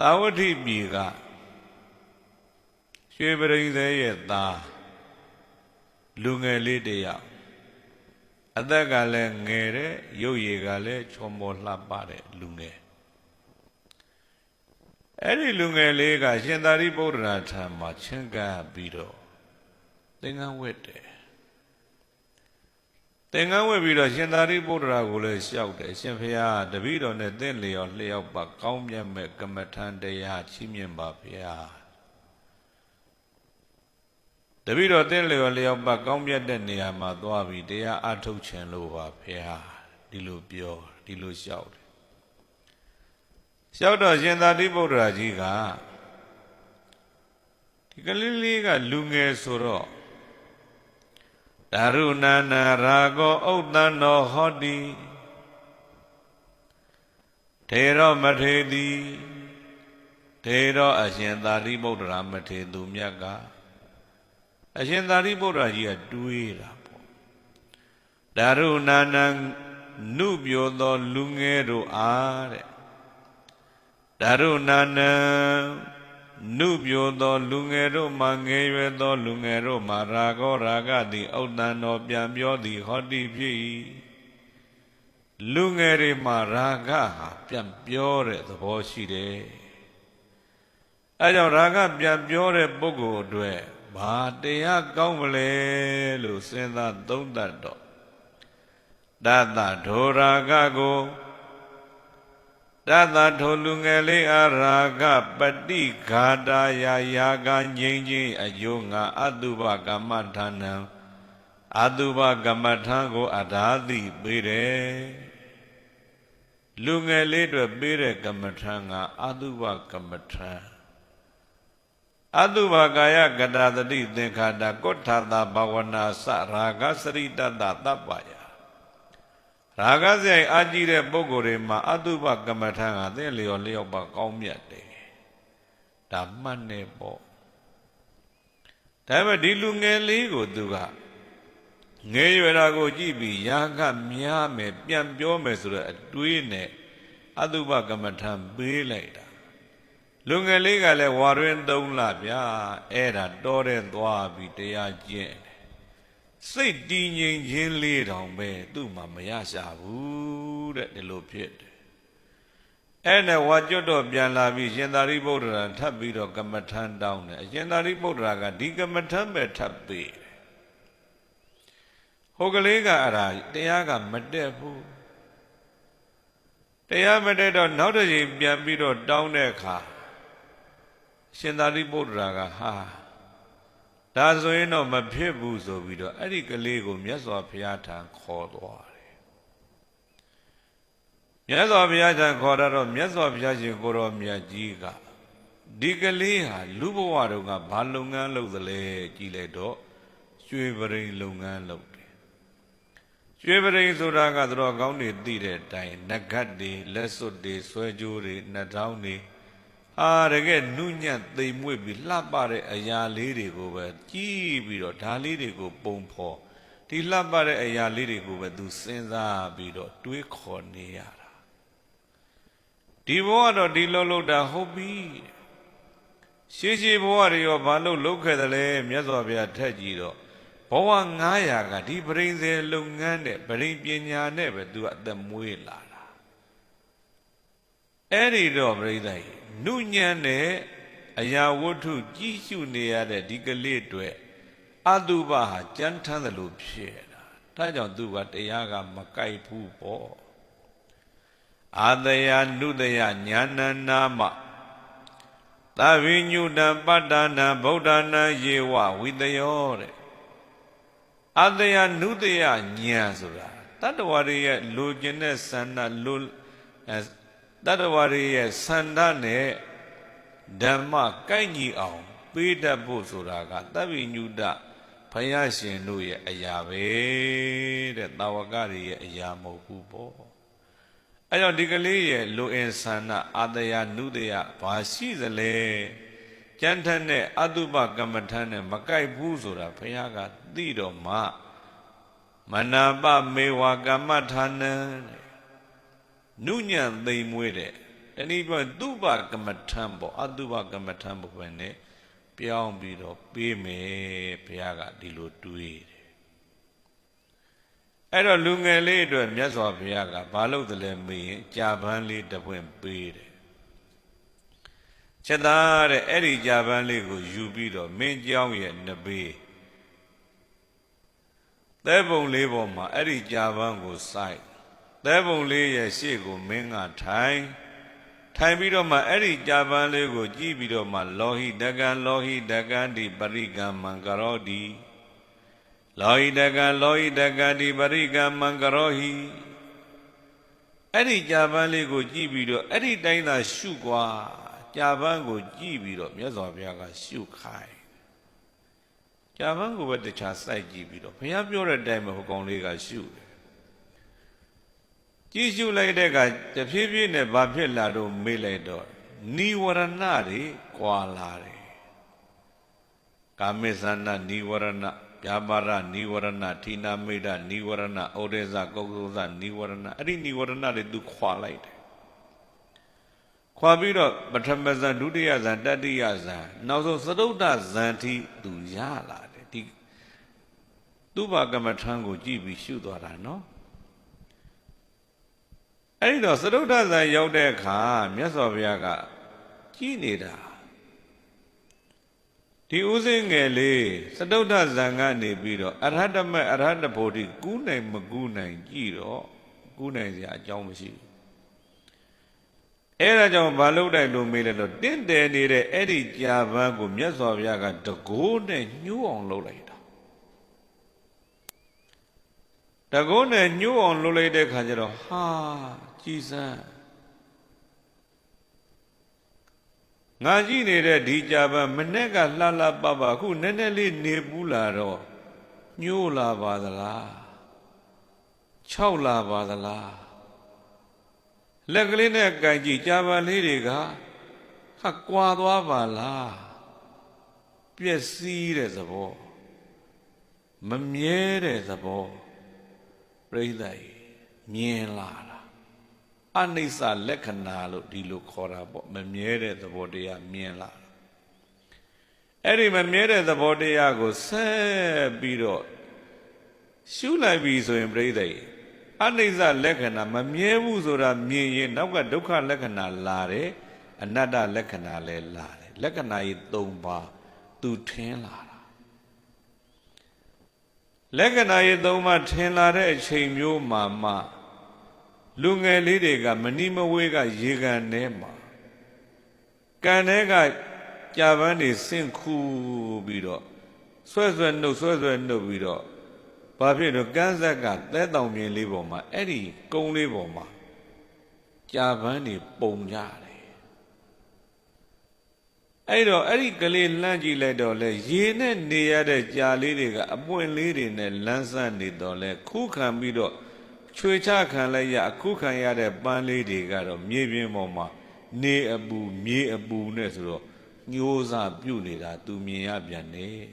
သာဝတိပြည်ကရွှေပရိသေရဲ့သားလူငယ်လေးတစ်ယောက်အသက်ကလည်းငယ်တဲ့ရုပ်ရည်ကလည်းချောမောလှပတဲ့လူငယ်အဲ့ဒီလူငယ်လေးကရှင်သာရိပုတ္တရာထံမှာချင်းကပ်ပြီးတော့သင်္ကန်းဝတ်တယ် သင်္ကန်းဝတ်ပြီးတော့ရှင်သာရိပုတ္တရာကိုလည်းလျှောက်တယ်ရှင်ဖျားတပည့်တော်နဲ့သင်လျော်လျှောက်ပါကောင်းမြတ်မဲ့ကမ္မထံတရားချီးမြှင့်ပါဗျာတပည့်တော်သင်လျော်လျှောက်ပါကောင်းမြတ်တဲ့နေရာမှာသွားပြီးတရားအထုတ်ခြင်းလို့ပါဗျာဒီလိုပြောဒီလိုလျှောက်တယ်လျှောက်တော့ရှင်သာရိပုတ္တရာကြီးကဒီကလေးလေးကလူငယ်ဆိုတော့ ဒါရုဏနာရာဂောဥဒ္ဒန္နောဟောတိထေရောမထေတိထေရောအရှင်သာရိပုတ္တရာမထေသူမြတ်ကအရှင်သာရိပုတ္တရာကြီးကတွေးတာပေါ့ဒါရုဏနာနုပြောသောလူငယ်တို့အားတဲ့ဒါရုဏနာ နုပြောသောလူငယ်တို့မှငယ်ရွယ်သောလူငယ်တို့မှရာဂောရာဂသည်ဩတ္တန်တော်ပြန်ပြောသည်ဟောတိဖြစ်၏လူငယ်တွေမှာရာဂဟာပြန်ပြောတဲ့သဘောရှိတယ်အဲကြောင့်ရာဂပြန်ပြောတဲ့ပုဂ္ဂိုလ်အတွက်ဘာတရားကောင်းမလဲလို့စဉ်းစားသုံးသပ်တော့တတဒိုရာဂကို တသထိုလူငယ်လေးအရာဂပတိဃာတာယာယာကငြိမ်းချင်းအယုငါအတုပကမ္မထာနံအတုပကမ္မထာကိုအဓာတိပေးတယ်လူငယ်လေးတွေပေးတဲ့ကမ္မထာကအတုပကမ္မထာအတုပကာယကတာတတိသင်္ခါတာကောဋ္ဌာတာဘာဝနာစရာဂစရိတတတပ္ပယ ရာဂစရိုက်အာကြည့်တဲ့ပုဂ္ဂိုလ်တွေမှာအတုပကမ္မထာကသင်လျော်လျောက်ပါကောင်းမြတ်တယ်ဒါမှတ်နေပေါ့ဒါပေမဲ့ဒီလူငယ်လေးကိုသူကငယ်ရွယ်တာကိုကြည့်ပြီးရာဂများမယ်ပြန်ပြောမယ်ဆိုတော့အတွေးနဲ့အတုပကမ္မထာပေးလိုက်တာလူငယ်လေးကလည်းဝါရင်းသုံးလဗျာအဲ့ဒါတော်တဲ့သွားပြီးတရားကျင့် စိတ်တည်ငြိမ်ခြင်းလေးတောင်ပဲသူ့မှာမရရှာဘူးတဲ့ဒီလိုဖြစ်တယ်အဲ့နဲ့ဝါကျွတ်တော့ပြန်လာပြီးရှင်သာရိပုတ္တရာထပ်ပြီးတော့ကမ္မထမ်းတောင်းတယ်အရှင်သာရိပုတ္တရာကဒီကမ္မထမ်းပဲထပ်ပေးတယ်ဟိုကလေးကအဲ့ဒါတရားကမတက်ဘူးတရားမတက်တော့နောက်တစ်ချိန်ပြန်ပြီးတော့တောင်းတဲ့အခါရှင်သာရိပုတ္တရာကဟာ ဒါဆိုရင်တော့မဖြစ်ဘူးဆိုပြီးတော့အဲ့ဒီကလေးကိုမြတ်စွာဘုရားထံခေါ်သွားတယ်မြတ်စွာဘုရားထံခေါ်တော့မြတ်စွာဘုရားရှင်ကိုရောမြတ်ကြီးကဒီကလေးဟာလူဘဝတုန်းကဘာလုပ်ငန်းလုပ်သလဲကြည်လိုက်တော့ရွှေပရိန်လုပ်ငန်းလုပ်တယ်ရွှေပရိန်ဆိုတာကတို့ကောင်းနေသိတဲ့အတိုင်းနဂတ်တွေလက်စွပ်တွေဆွဲကြိုးတွေနှာထောင်းတွေ အာတကယ်နုညံ့သိမ်မွေ့ပြီးလှပတဲ့အရာလေးတွေကိုပဲကြည့်ပြီးတော့ဒါလေးတွေကိုပုံဖော်ဒီလှပတဲ့အရာလေးတွေကိုပဲသူစဉ်းစားပြီးတော့တွေးခေါ်နေရတာဒီဘဝတော့ဒီလုံးလုံးတာဟုတ်ပြီရှေးရှေးဘဝတွေရောဘာလို့လုပ်ခဲ့တယ်လဲမြတ်စွာဘုရားထက်ကြည့်တော့ဘဝ900ကဒီပရိသေလုပ်ငန်းနဲ့ပရိပညာနဲ့ပဲသူကအသက်မွေးလာတာအဲ့ဒီတော့ပြိဿကြီး နုညံ့တဲ့အရာဝတ္ထုကြီးရှုနေရတဲ့ဒီကလေးတွေအတုပဟာကြမ်းထမ်းသလိုဖြစ်တာဒါကြောင့်သူကတရားကမကြိုက်ဘူးပေါ့အာတယနုတယညာဏနာမသဗ္ဗညုတံပတ္တနာဗုဒ္ဓနာယေဝဝိတယောတဲ့အာတယနုတယညာဆိုတာတတ္တဝရရဲ့လိုချင်တဲ့ဆန္ဒလို တတ္တဝရရဲ့ဆန္ဒနဲ့ဓမ္မကိုက်ညီအောင် ပေးတတ်ဖို့ဆိုတာကသဗ္ဗညုတဘုရားရှင်တို့ရဲ့အရာပဲတဲ့တာဝကတွေရဲ့အရာမဟုတ်ဘူးပေါ့အဲကြောင့်ဒီကလေးရဲ့လူအင်ဆန္ဒအာတယနုတယဘာရှိသလဲကျမ်းထက်နဲ့အတုပကမ္မထမ်းနဲ့မကိုက်ဘူးဆိုတာဘုရားကသိတော့မှမနာပမေဝကမ္မထာနံတဲ့ နုညံသိမ်မွေးတဲ့ တနည်းပြောရင်သူ့ဘာကမ္မထံပေါ့အတုဘကမ္မထံဘုပဲနဲ့ပြောင်းပြီးတော့ပေးမယ်ဘုရားကဒီလိုတွေးတယ်အဲ့တော့လူငယ်လေးအတွက်မြတ်စွာဘုရားကဘာလို့တလဲမေးရင်ကြာပန်းလေးတစ်ပွင့်ပေးတယ်ချက်သားတဲ့အဲ့ဒီကြာပန်းလေးကိုယူပြီးတော့မင်းเจ้าရဲ့နဘေးသဲပုံလေးပေါ်မှာအဲ့ဒီကြာပန်းကိုစိုက် သဲပုံလေးရဲ့ရှေ့ကိုမင်းကထိုင်ထိုင်ပြီးတော့မှအဲ့ဒီကြာပန်းလေးကိုကြည့်ပြီးတော့မှလောဟိတကံလောဟိတကံဒီပရိကမ္မံကရောတိလောဟိတကံလောဟိတကံဒီပရိကမ္မံကရောဟိအဲ့ဒီကြာပန်းလေးကိုကြည့်ပြီးတော့အဲ့ဒီတိုင်းသာရှုကွာကြာပန်းကိုကြည့်ပြီးတော့မြတ်စွာဘုရားကရှုခိုင်းကြာပန်းကိုပဲတခြားစိုက်ကြည့်ပြီးတော့ဘုရားပြောတဲ့အတိုင်းပဲဟိုကောင်လေးကရှုတယ် ကြည့်ရှုလိုက်တဲ့အခါတဖြည်းဖြည်းနဲ့ဘာဖြစ်လာတော့မေးလိုက်တော့နိဝရဏတွေကွာလာတယ်ကာမေသနာနိဝရဏဗျာပါရနိဝရဏဌိနာမိဒနိဝရဏဩဒေဇကုက္ကုဇနိဝရဏအဲ့ဒီနိဝရဏတွေသူခွာလိုက်တယ်ခွာပြီးတော့ပထမဇန်ဒုတိယဇန်တတိယဇန်နောက်ဆုံးသရုတ်တဇန်ထိသူရလာတယ်ဒီသူ့ဘာကမ္မထံကိုကြည့်ပြီးရှုသွားတာနော် အဲ့ဒီတော့သရုတ်တဇန်ရောက်တဲ့အခါမြတ်စွာဘုရားကကြည်နေတာဒီဥစဉ်ငယ်လေးသတုဒ္ဓဇံကနေပြီးတော့အရဟတမအရဟတဖို့တိကူးနိုင်မကူးနိုင်ကြည့်တော့ကူးနိုင်စရာအကြောင်းမရှိဘူးအဲဒါကြောင့်ဘာလို့တိုက်လို့မေးလဲတော့တင့်တယ်နေတဲ့အဲ့ဒီကြာပန်းကိုမြတ်စွာဘုရားကတကိုးနဲ့ညှိုးအောင်လုပ်လိုက်တာတကိုးနဲ့ညှိုးအောင်လုပ်လိုက်တဲ့ခါကျတော့ဟာ ကြည်စမ်းငါကြည့်နေတဲ့ဒီကြာပန်းမနဲ့ကလှလှပပအခုနည်းနည်းလေးနေပူးလာတော့ညှိုးလာပါသလား၆လာပါသလားလက်ကလေးနဲ့ကြိုင်ကြည့်ကြာပန်းလေးတွေကဟာကွာသွားပါလားပျက်စီးတဲ့သဘောမမြဲတဲ့သဘောပြိဿာမြင်လာတာ အနိစ္စလက္ခဏာလို့ဒီလိုခေါ်တာပေါ့မမြဲတဲ့သဘောတရားမြင်လာတာအဲ့ဒီမမြဲတဲ့သဘောတရားကိုဆက်ပြီးတော့ရှုလိုက်ပြီဆိုရင်ပြိဿာအနိစ္စလက္ခဏာမမြဲဘူးဆိုတာမြင်ရင်နောက်ကဒုက္ခလက္ခဏာလာတယ်အနတ္တလက္ခဏာလည်းလာတယ်လက္ခဏာကြီး၃ပါးသူထင်းလာတာလက္ခဏာကြီး၃ပါးထင်းလာတဲ့အချိန်မျိုးမှာမှ လူငယ်လေးတွေကမနီမဝေးကရေကန်ထဲမှာကန်ထဲကကြာပန်းတွေဆင့်ခူပြီးတော့ဆွဲဆွဲနှုတ်ဆွဲဆွဲနှုတ်ပြီးတော့ဘာဖြစ်လို့ကန်းဆက်ကသဲတောင်မြင်လေးပေါ်မှာအဲ့ဒီကုန်းလေးပေါ်မှာကြာပန်းတွေပုံကြတယ်အဲ့တော့အဲ့ဒီကလေးလှမ်းကြည့်လိုက်တော့လေရေနဲ့နေရတဲ့ကြာလေးတွေကအပွင့်လေးတွေနဲ့လန်းဆန်းနေတော့လေခုခံပြီးတော့ ချွေချခံလိုက်ရအခုခံရတဲ့ပန်းလေးတွေကတော့မြေပြင်ပေါ်မှာနေအပူမြေအပူနဲ့ဆိုတော့ညှိုးစားပြုတ်နေတာသူမြင်ရပြန်တယ်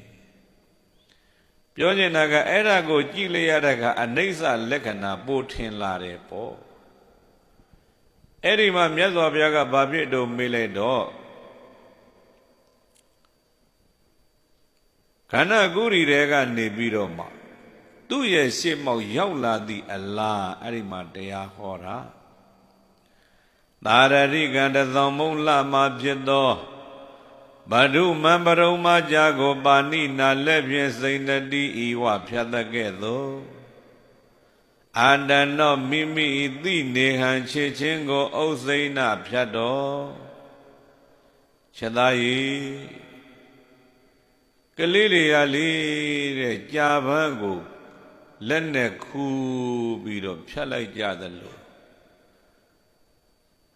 ပြောနေတာကအဲ့ဒါကိုကြည့်လိုက်ရတဲ့ကအနိစ္စလက္ခဏာပို့ထင်လာတယ်ပေါ့အဲ့ဒီမှာမြတ်စွာဘုရားကဘာဖြစ်တော့မေးလိုက်တော့ခန္ဓာကုရီတွေကနေပြီးတော့မှ သူ့ရဲ့ရှေ့မောက်ရောက်လာသည့်အလားအဲ့ဒီမှာတရားဟောတာသာရတိကံတသောမုံလှမှာဖြစ်သောဘဒုမံပရုံမကြာကိုပါဏိနာလက်ဖြင့်စိန်တတိဤဝဖြတ်တကဲ့သို့အာတနောမိမိသိနေဟံချစ်ချင်းကိုအုပ်စိဏဖြတ်တော်ချက်သားဤကလေးတွေကလေးတဲ့ကြာပန်းကို လက်နဲ့ခူးပြီးတော့ဖြတ်လိုက်ကြသလို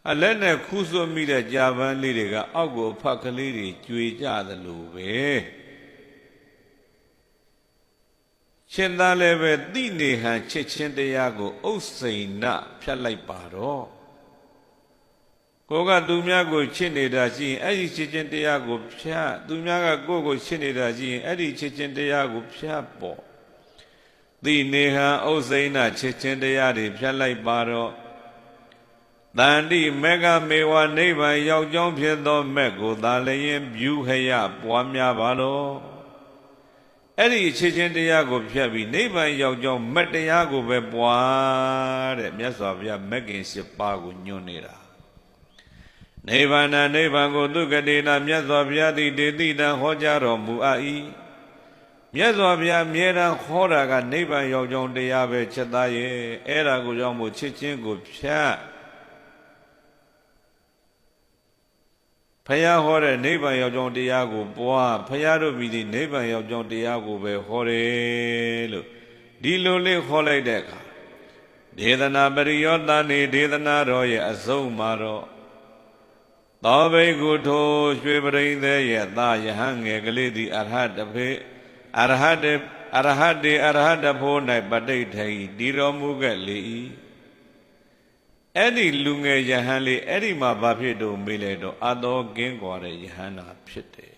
အလက်နဲ့ခူးဆွမိတဲ့ကြာပန်းလေးတွေကအောက်ကိုဖတ်ကလေးတွေကျွေကြသလိုပဲရှင်သားလည်းပဲတိနေဟံချစ်ချင်းတရားကိုဥစ္စိဏဖြတ်လိုက်ပါတော့ကိုကသူများကိုချစ်နေတာရှိရင်အဲ့ဒီချစ်ချင်းတရားကိုဖြတ်သူများကကိုယ့်ကိုချစ်နေတာရှိရင်အဲ့ဒီချစ်ချင်းတရားကိုဖြတ်ပေါ့ သိနေဟံဥစိဏချစ်ချင်းတရားတွေဖြတ်လိုက်ပါတော့တန်တိမေဃမေဝနိဗ္ဗာန်ရောက်ကြောင်းဖြစ်သောမက်ကိုသာလျင်ပြုခရပွားများပါလောအဲ့ဒီအခြေချင်းတရားကိုဖြတ်ပြီးနိဗ္ဗာန်ရောက်ကြောင်းမက်တရားကိုပဲပွားတဲ့မြတ်စွာဘုရားမက်ကင်၈ပါးကိုညွှန်နေတာနိဗ္ဗာန်နိဗ္ဗာန်ကိုသူကတိနာမြတ်စွာဘုရားသည်တေတိတံဟောကြားတော်မူအပ်၏ မြတ်စွာဘုရားအမြဲတမ်းခေါ်တာကနိဗ္ဗာန်ရောက်ကြောင်းတရားပဲချက်သားရဲ့အဲ့ဒါကိုကြောင့်မို့ချစ်ချင်းကိုဖြတ်ဖះဟောတဲ့နိဗ္ဗာန်ရောက်ကြောင်းတရားကိုပွားဖះတို့မိဒီနိဗ္ဗာန်ရောက်ကြောင်းတရားကိုပဲဟောတယ်လို့ဒီလိုလေးခေါ်လိုက်တဲ့အခါဒေသနာပရိယောတနေဒေသနာတော်ရဲ့အဆုံးမှာတော့သောဘိကုထိုရွှေပရိသေရဲ့သာယဟန်ငယ်ကလေးသည်အရဟတဖေ အရဟတေအရဟတေအရဟတဖို့၌ပဋိဋ္ဌိတည်တော်မူခဲ့လေ၏အဲ့ဒီလူငယ်ယဟန်လေးအဲ့ဒီမှာဘာဖြစ်တော့မေးလဲတော့အတော်ကင်းကွာတဲ့ယဟန်သာဖြစ်တယ်